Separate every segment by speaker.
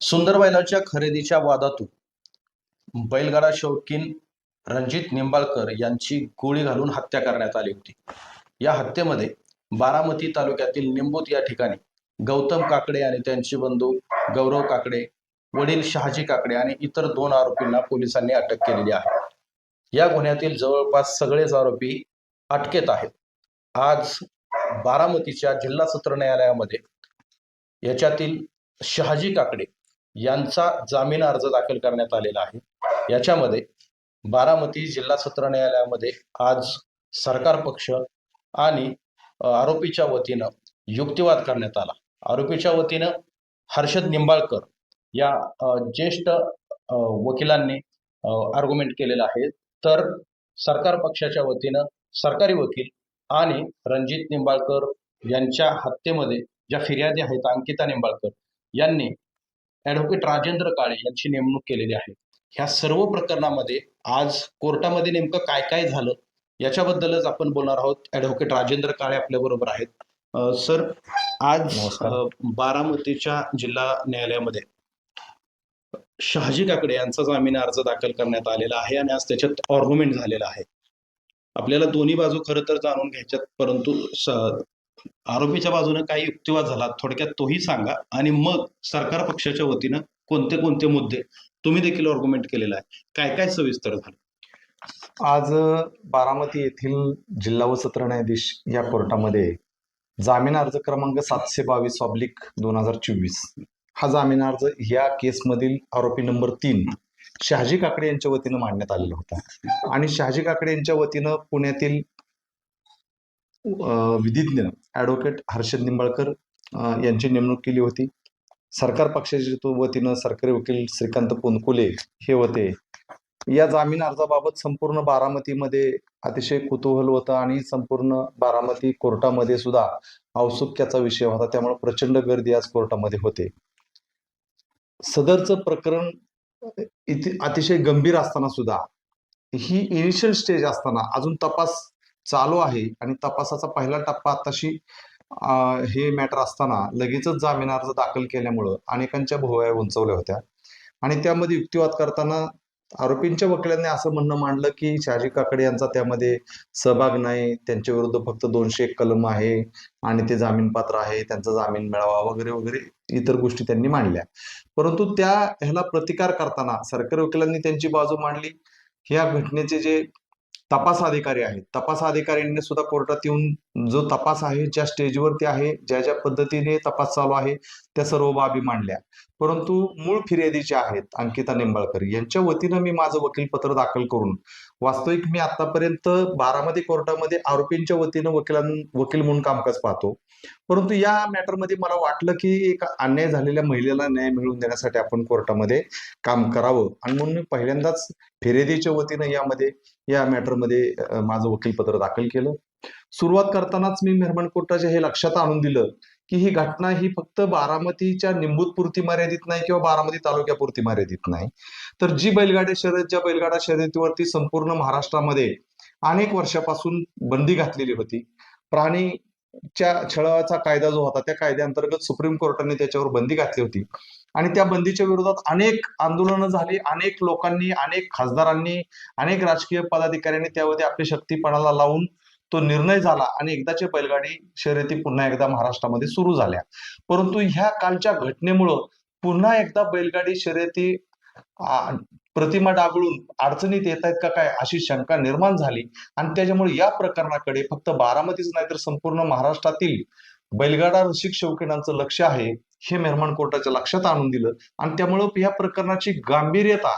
Speaker 1: सुंदर बैलाच्या खरेदीच्या वादातून बैलगाडा शौकीन रणजित निंबाळकर यांची गोळी घालून हत्या करण्यात आली होती. या हत्येमध्ये बारामती तालुक्यातील निंबूत या ठिकाणी गौतम काकडे आणि त्यांचे बंधू गौरव काकडे वडील शहाजी काकडे आणि इतर दोन आरोपींना पोलिसांनी अटक केलेली आहे. या गुन्ह्यातील जवळपास सगळेच आरोपी अटकेत आहेत. आज बारामतीच्या जिल्हा सत्र न्यायालयामध्ये याच्यातील शहाजी काकडे यांचा जामीन अर्ज दाखल करण्यात आलेला आहे. याच्यामध्ये बारामती जिल्हा सत्र न्यायालयामध्ये आज सरकार पक्ष आणि आरोपीच्या वतीनं युक्तिवाद करण्यात आला. आरोपीच्या वतीनं हर्षद निंबाळकर या ज्येष्ठ वकिलांनी आर्ग्युमेंट केलेलं आहे. तर सरकार पक्षाच्या वतीनं सरकारी वकील आणि रणजित निंबाळकर यांच्या हत्येमध्ये ज्या फिर्यादी आहेत अंकिता निंबाळकर यांनी ॲडव्होकेट राजेंद्र काळे यांची नेमणूक केलेली आहे. ह्या सर्व प्रकरणामध्ये आज कोर्टामध्ये नेमकं काय काय झालं याच्याबद्दलच आपण बोलणार आहोत. ॲडव्होकेट राजेंद्र काळे आपल्या बरोबर आहेत. सर आज बारामतीच्या जिल्हा न्यायालयामध्ये शहाजी काकडे यांचा जामीन अर्ज दाखल करण्यात आलेला आहे आणि आज त्याच्यात ऑर्ग्युमेंट झालेला आहे. आपल्याला दोन्ही बाजू खरं तर जाणून घ्यायच्यात परंतु आरोपीच्या बाजूने काही युक्तिवाद झाला थोडक्यात तोही सांगा. आणि मग सरकार पक्षाच्या वतीनं कोणते कोणते मुद्दे तुम्ही देखील ऑर्ग्युमेंट केलेला आहे. काय काय सविस्तर झालं?
Speaker 2: आज बारामती येथील जिल्हा व सत्र न्यायाधीश या कोर्टामध्ये जामीन अर्ज क्रमांक सातशे बावीस ऑब्लिक दोन हजार चोवीस. हा जामीन अर्ज या केसमधील आरोपी नंबर तीन शहाजी काकडे यांच्या वतीनं मांडण्यात आलेला होता. आणि शहाजी काकडे यांच्या वतीनं पुण्यातील विधिज्ञ ॲडव्होकेट हर्षद निंबाळकर यांची नेमणूक केली होती. सरकार पक्षाच्या वतीनं सरकारी वकील श्रीकांत पोनकुले हे होते. या जामीन अर्जाबाबत संपूर्ण बारामतीमध्ये अतिशय कुतूहल होतं आणि संपूर्ण बारामती कोर्टामध्ये सुद्धा औत्सुक्याचा विषय होता. त्यामुळे प्रचंड गर्दी आज कोर्टामध्ये होते. सदरचं प्रकरण अतिशय गंभीर असताना सुद्धा ही इनिशियल स्टेज असताना अजून तपास चालू आहे आणि तपासाचा पहिला टप्पा आताशी हे मॅटर असताना लगेचच जामीन अर्ज दाखल केल्यामुळं अनेकांच्या भुवया उंचवल्या होत्या. आणि त्यामध्ये युक्तिवाद करताना आरोपींच्या वकिलांनी असं म्हणणं मांडलं की शहाजी काकडे यांचा त्यामध्ये सहभाग नाही त्यांच्या विरुद्ध फक्त दोनशे एक कलम आहे आणि ते जामीन पात्र आहे त्यांचा जामीन मिळावा वगैरे वगैरे इतर गोष्टी त्यांनी मांडल्या. परंतु त्या ह्याला प्रतिकार करताना सरकारी वकिलांनी त्यांची बाजू मांडली. ह्या घटनेचे जे तपास अधिकारी आहेत. तपास अधिकाऱ्यांनी सुद्धा कोर्टात येऊन जो तपास आहे ज्या स्टेजवरती आहे ज्या ज्या पद्धतीने तपास चालू आहे त्या सर्व बाबी मांडल्या. परंतु मूळ फिर्यादीचे आहेत अंकिता निंबाळकर यांच्या वतीनं मी माझं वकीलपत्र दाखल करून वास्तविक मी आतापर्यंत बारामती कोर्टामध्ये आरोपींच्या वतीनं वकिलां वकील म्हणून कामकाज पाहतो. परंतु या मॅटरमध्ये मला वाटलं की एक अन्याय झालेल्या महिलेला न्याय मिळवून देण्यासाठी आपण कोर्टामध्ये काम करावं. आणि म्हणून मी पहिल्यांदाच फिर्यादीच्या वतीनं यामध्ये या मॅटरमध्ये माझं वकीलपत्र दाखल केलं. सुरुवात करतानाच मी मेहरमण कोर्टाच्या हे लक्षात आणून दिलं की ही घटना ही फक्त बारामतीच्या निंबूतपुरती मर्यादित नाही किंवा बारामती तालुक्यापुरती मर्यादित नाही. तर जी बैलगाडी शर्यत ज्या बैलगाडा शर्यतीवरती संपूर्ण महाराष्ट्रामध्ये अनेक वर्षापासून बंदी घातलेली होती. प्राणी च्या छळाचा कायदा जो होता त्या कायद्याअंतर्गत सुप्रीम कोर्टाने त्याच्यावर बंदी घातली होती. आणि त्या बंदीच्या विरोधात अनेक आंदोलनं झाली अनेक लोकांनी अनेक खासदारांनी अनेक राजकीय पदाधिकाऱ्यांनी त्यामध्ये आपली शक्तीपणाला लावून तो निर्णय झाला आणि एकदाचे बैलगाडी शर्यती पुन्हा एकदा महाराष्ट्रामध्ये सुरू झाल्या. परंतु ह्या कालच्या घटनेमुळं पुन्हा एकदा बैलगाडी शर्यती प्रतिमा डागळून अडचणीत येत आहेत का काय अशी शंका निर्माण झाली. आणि त्याच्यामुळे या प्रकरणाकडे फक्त बारामतीच नाही तर संपूर्ण महाराष्ट्रातील बैलगाडा रसिक शौकीनांचं लक्ष आहे हे मेहरमान कोर्टाच्या लक्षात आणून दिलं. आणि त्यामुळं या प्रकरणाची गांभीर्यता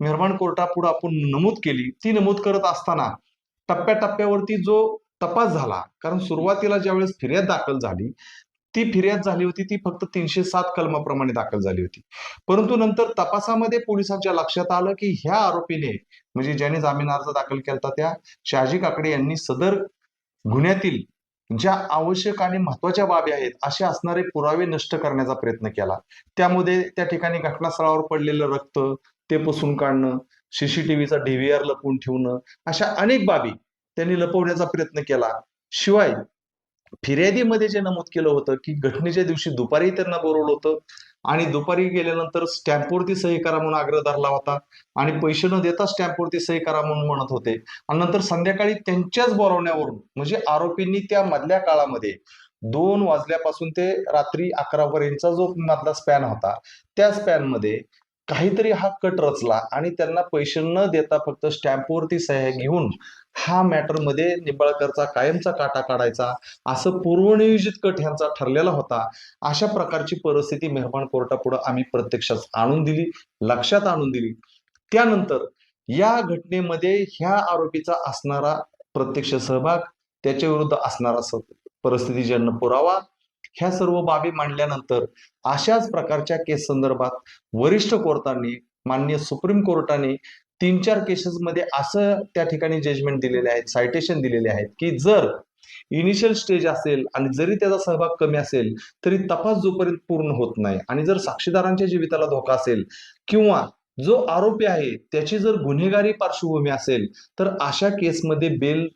Speaker 2: मेहरमान कोर्टापुढे आपण नमूद केली. ती नमूद करत असताना टप्प्याटप्प्यावरती जो तपास झाला कारण सुरुवातीला ज्यावेळेस फिर्याद दाखल झाली ती फिर्याद झाली होती ती फक्त तीनशे सात कलमाप्रमाणे दाखल झाली होती. परंतु नंतर तपासामध्ये पोलिसांच्या लक्षात आलं की ह्या आरोपीने म्हणजे ज्याने जामीन अर्ज दाखल केला त्या शहाजी काकडे यांनी सदर गुन्ह्यातील ज्या आवश्यक आणि महत्त्वाच्या बाबी आहेत असे असणारे पुरावे नष्ट करण्याचा प्रयत्न केला. त्यामध्ये त्या ठिकाणी घटनास्थळावर पडलेलं रक्त ते पुसून काढणं सीसीटीव्हीचा डीव्हीआर लपवून ठेवणं अशा अनेक बाबी त्यांनी लपवण्याचा प्रयत्न केला. शिवाय फिर्यादीमध्ये जे नमूद केलं होतं की घटनेच्या दिवशी दुपारी त्यांना बोलवलं होतं आणि दुपारी गेल्यानंतर स्टॅम्पवरती सही करा म्हणून आग्रह धरला होता आणि पैसे न देता स्टॅम्पवरती सही करा म्हणून म्हणत होते. आणि नंतर संध्याकाळी त्यांच्याच बोलावण्यावरून म्हणजे आरोपींनी त्या मधल्या काळामध्ये दोन वाजल्यापासून ते रात्री अकरा पर्यंतचा जो मधला स्पॅन होता त्या स्पॅनमध्ये काहीतरी हा कट रचला आणि त्यांना पैसे न देता फक्त स्टॅम्पवरती सह्या घेऊन हा मॅटरमध्ये निंबाळकरचा कायमचा काटा काढायचा असं पूर्वनियोजित कट ह्यांचा ठरलेला होता. अशा प्रकारची परिस्थिती मेहरबान कोर्टापुढे आम्ही प्रत्यक्षात आणून दिली लक्षात आणून दिली. त्यानंतर या घटनेमध्ये ह्या आरोपीचा असणारा प्रत्यक्ष सहभाग त्याच्या विरुद्ध असणारा परिस्थितीजन्य पुरावा ह्या सर्व बाबी मांडल्यानंतर अशाच प्रकारच्या केस संदर्भात वरिष्ठ कोर्टाने माननीय सुप्रीम कोर्टाने तीन चार केसेसमध्ये असं त्या ठिकाणी जजमेंट दिलेले आहेत सायटेशन दिलेले आहेत की जर इनिशियल स्टेज असेल आणि जरी त्याचा सहभाग कमी असेल तरी तपास जोपर्यंत पूर्ण होत नाही आणि जर साक्षीदारांच्या जीविताला धोका असेल किंवा जो आरोपी आहे त्याची जर गुन्हेगारी पार्श्वभूमी असेल तर अशा केसमध्ये बेल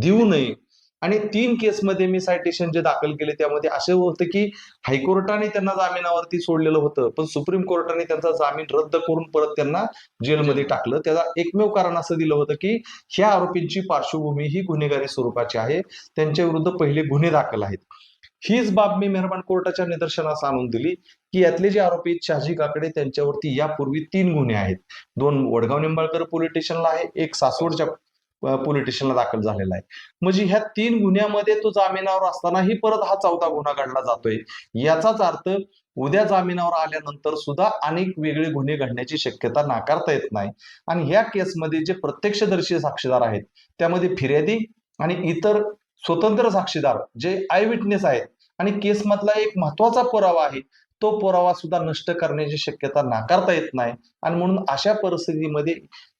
Speaker 2: देऊ नये. आणि तीन केसमध्ये मी सायटेशन जे दाखल केले त्यामध्ये असं होतं की हायकोर्टाने त्यांना जामिनावरती सोडलेलं होतं पण सुप्रीम कोर्टाने त्यांचा जामीन रद्द करून परत त्यांना जेलमध्ये टाकलं. त्याला एकमेव कारण असं दिलं होतं की ह्या आरोपींची पार्श्वभूमी ही गुन्हेगारी स्वरूपाची आहे. त्यांच्या विरुद्ध पहिले गुन्हे दाखल आहेत. हीच बाब मी मेहरबान कोर्टाच्या निदर्शनास आणून दिली की यातले जे आरोपी आहेत, शहाजी काकडे त्यांच्यावरती यापूर्वी तीन गुन्हे आहेत. दोन वडगाव निंबाळकर पोलीस स्टेशनला आहे एक सासवडच्या पोलिटिशियनला दाखल झालेला आहे. म्हणजे ह्या तीन गुन्ह्यामध्ये तो जामिनावर असतानाही परत हा चौथा गुन्हा घडला जातोय. याचाच अर्थ उद्या जामिनावर आल्यानंतर सुद्धा अनेक वेगळे गुन्हे घडण्याची शक्यता नाकारता येत नाही. आणि ह्या केसमध्ये जे प्रत्यक्षदर्शी साक्षीदार आहेत त्यामध्ये फिर्यादी आणि इतर स्वतंत्र साक्षीदार जे आय विटनेस आहेत. आणि केसमधला एक महत्त्वाचा पुरावा आहे तो पुरावा सुद्धा नष्ट करण्याची शक्यता नाकारता येत नाही. आणि म्हणून अशा परिस्थितीमध्ये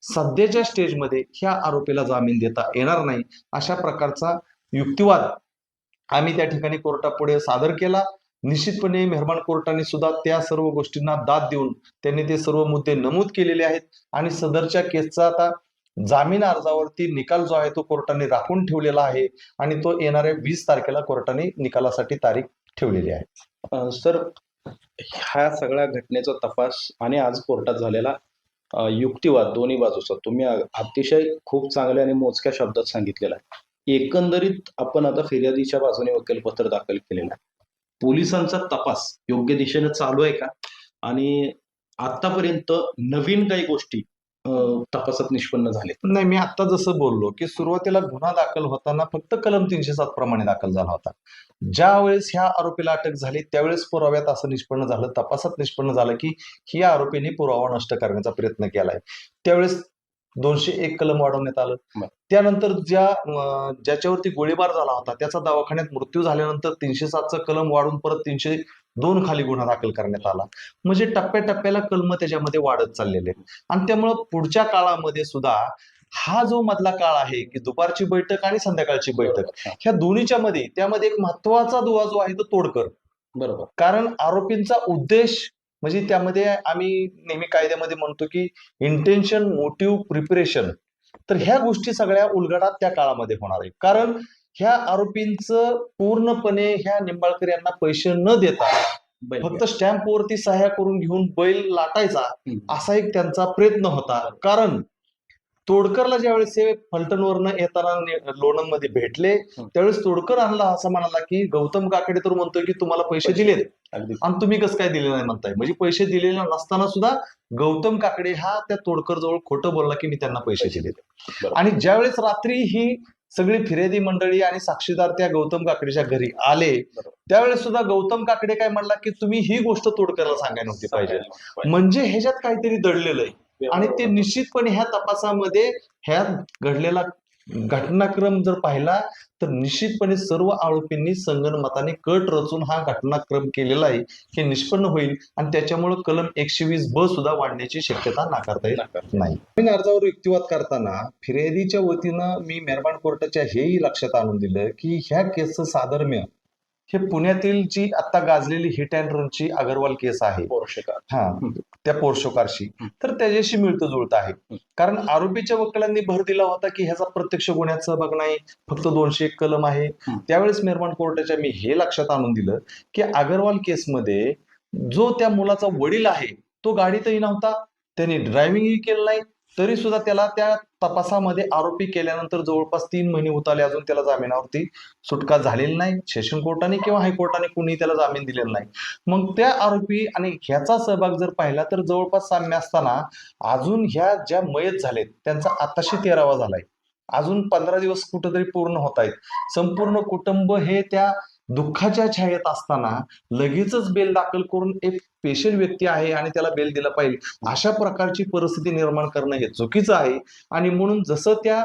Speaker 2: सध्याच्या स्टेजमध्ये ह्या आरोपीला जामीन देता येणार नाही. अशा प्रकारचा युक्तिवाद आम्ही त्या ठिकाणी कोर्टापुढे सादर केला. निश्चितपणे मेहरबान कोर्टाने सुद्धा त्या सर्व गोष्टींना दाद देऊन त्यांनी ते सर्व मुद्दे नमूद केलेले आहेत. आणि सदरच्या केसचा आता जामीन अर्जावरती निकाल जो आहे तो कोर्टाने राखून ठेवलेला आहे. आणि तो येणाऱ्या वीस तारखेला कोर्टाने निकालासाठी तारीख ठेवलेली आहे.
Speaker 1: सर ह्या सगळ्या घटनेचा तपास आणि आज कोर्टात झालेला युक्तिवाद दोन्ही बाजूचा तुम्ही अतिशय खूप चांगल्या आणि मोजक्या शब्दात सांगितलेला आहे. एकंदरीत आपण आता फिर्यादीच्या बाजूने वकीलपत्र दाखल केलेलं आहे. पोलिसांचा तपास योग्य दिशेने चालू आहे का? आणि आतापर्यंत नवीन काही गोष्टी तपासात निष्पन्न झाले
Speaker 2: नाही मी आता जसं बोललो की सुरुवातीला गुन्हा दाखल होताना फक्त कलम तीनशे सात प्रमाणे दाखल झाला होता. ज्या वेळेस ह्या आरोपीला अटक झाली त्यावेळेस पुराव्यात असं निष्पन्न झालं तपासात निष्पन्न झालं की ही आरोपीने पुरावा नष्ट करण्याचा प्रयत्न केलाय. त्यावेळेस दोनशे एक कलम वाढवण्यात आलं. त्यानंतर ज्या ज्याच्यावरती गोळीबार झाला होता त्याचा दवाखान्यात मृत्यू झाल्यानंतर तीनशे सातचं कलम वाढून परत तीनशे दोन खाली गुन्हा दाखल करण्यात आला. म्हणजे टप्प्याटप्प्याला कलम त्याच्यामध्ये वाढत चाललेले आहेत. आणि त्यामुळं पुढच्या काळामध्ये सुद्धा हा जो मधला काळ आहे की दुपारची बैठक आणि संध्याकाळची बैठक ह्या दोन्हीच्या मध्ये त्यामध्ये एक महत्त्वाचा दुवा जो आहे तो तोडकर.
Speaker 1: बरोबर.
Speaker 2: कारण आरोपींचा उद्देश म्हणजे त्यामध्ये आम्ही नेहमी कायद्यामध्ये म्हणतो की इंटेन्शन मोटिव्ह प्रिपरेशन तर ह्या गोष्टी सगळ्या उलगडात त्या काळामध्ये होणार आहे कारण ह्या आरोपींचं पूर्णपणे ह्या निंबाळकर यांना पैसे न देता फक्त स्टॅम्प वरती सह्या करून घेऊन बैल लाटायचा. असा एक त्यांचा प्रयत्न होता. कारण तोडकरला ज्यावेळेस हे फलटणवरनं येताना लोणंदमध्ये भेटले. त्यावेळेस तोडकर आणला असं म्हणाला की गौतम काकडे तर म्हणतोय की तुम्हाला पैसे दिलेत. आणि तुम्ही कसं काय दिले नाही म्हणताय? म्हणजे पैसे दिलेले नसताना सुद्धा गौतम काकडे हा त्या तोडकर जवळ खोटं बोलला की मी त्यांना पैसे
Speaker 1: बरोबर.
Speaker 2: आणि ज्यावेळेस रात्री ही सगळी फिर्यादी मंडळी आणि साक्षीदार त्या गौतम काकडेच्या घरी आले. त्यावेळेस सुद्धा गौतम काकडे काय म्हणला की तुम्ही ही गोष्ट तोडकरला सांगायला नव्हती पाहिजे. म्हणजे ह्याच्यात काहीतरी दडलेलं आहे. आणि ते निश्चितपणे ह्या तपासामध्ये ह्या घडलेला घटनाक्रम जर पाहिला तर निश्चितपणे सर्व आरोपींनी संगणमताने कट रचून हा घटनाक्रम केलेला आहे हे निष्पन्न होईल आणि त्याच्यामुळे कलम एकशे वीस ब सुद्धा वाढण्याची शक्यता नाकारता येईल. नाही जामीन अर्जावर युक्तिवाद करताना फिर्यादीच्या वतीनं मी मेहरबान कोर्टाच्या हेही लक्षात आणून दिलं की ह्या केसचं साधर्म्य हे पुण्यातील जी आता गाजलेली हिट अँड रनची अगरवाल केस आहे
Speaker 1: पोर्शेकार
Speaker 2: हा. त्या पोर्शोकारशी. तर त्याच्याशी मिळतं जुळतं आहे कारण आरोपीच्या वकिलांनी भर दिला होता की ह्याचा प्रत्यक्ष गुन्ह्यात सहभाग नाही फक्त दोनशे एक कलम आहे. त्यावेळेस मेहरबान कोर्टाच्या मी हे लक्षात आणून दिलं की अगरवाल केसमध्ये जो त्या मुलाचा वडील आहे तो गाडीतही नव्हता त्याने ड्रायव्हिंगही केलं नाही तरी सुद्धा त्याला त्या तपासामध्ये आरोपी केल्यानंतर जवळपास तीन महिने होत आले अजून त्याला जामिनावरती सुटका झालेली नाही. सेशन कोर्टाने किंवा हायकोर्टाने कुणी त्याला जामीन दिलेला नाही. मग त्या आरोपी आणि ह्याचा सहभाग जर पाहिला तर जवळपास साम्य असताना अजून ह्या ज्या मयत झालेत त्यांचा आताशी तेरावा झालाय. अजून पंधरा दिवस कुठंतरी पूर्ण होत आहेत संपूर्ण कुटुंब हे त्या दुःखाच्या छायेत असताना लगेचच बेल दाखल करून एक पेशल व्यक्ती आहे आणि त्याला बेल दिला पाहिजे. अशा प्रकारची परिस्थिती निर्माण करणं हे चुकीचं आहे. आणि म्हणून जसं त्या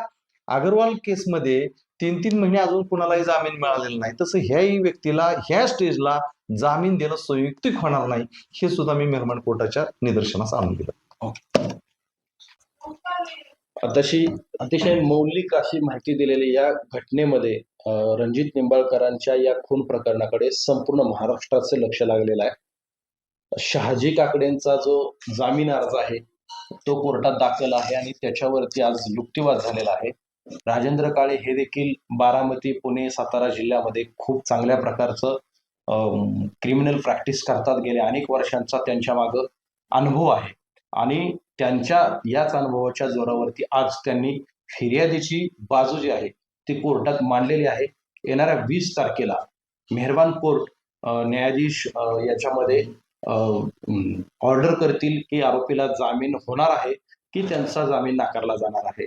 Speaker 2: अगरवाल केसमध्ये तीन तीन महिने अजून कुणालाही जामीन मिळालेला नाही तसं ह्याही व्यक्तीला ह्या स्टेजला जामीन देणं संयुक्तिक होणार नाही हे सुद्धा मी मेहरमान कोर्टाच्या निदर्शनास आणून दिलं.
Speaker 1: तशी अतिशय मौलिक अशी माहिती दिलेली या घटनेमध्ये रणजित निंबाळकरांच्या या खून प्रकरणाकडे संपूर्ण महाराष्ट्राचे लक्ष लागलेलं आहे. शहाजी काकडेंचा जो जामीन अर्ज आहे तो कोर्टात दाखल आहे आणि त्याच्यावरती आज युक्तिवाद झालेला आहे. राजेंद्र काळे हे देखील बारामती पुणे सातारा जिल्ह्यामध्ये खूप चांगल्या प्रकारचं क्रिमिनल प्रॅक्टिस करतात. गेल्या अनेक वर्षांचा त्यांच्या मागं अनुभव आहे. आणि त्यांच्या याच अनुभवाच्या जोरावरती आज त्यांनी फिर्यादीची बाजू जी आहे ती कोर्टात मांडलेली आहे. येणाऱ्या वीस तारखेला मेहरबान कोर्ट न्यायाधीश याच्यामध्ये ऑर्डर करतील की आरोपीला जामीन होणार आहे की त्यांचा जामीन नाकारला जाणार आहे?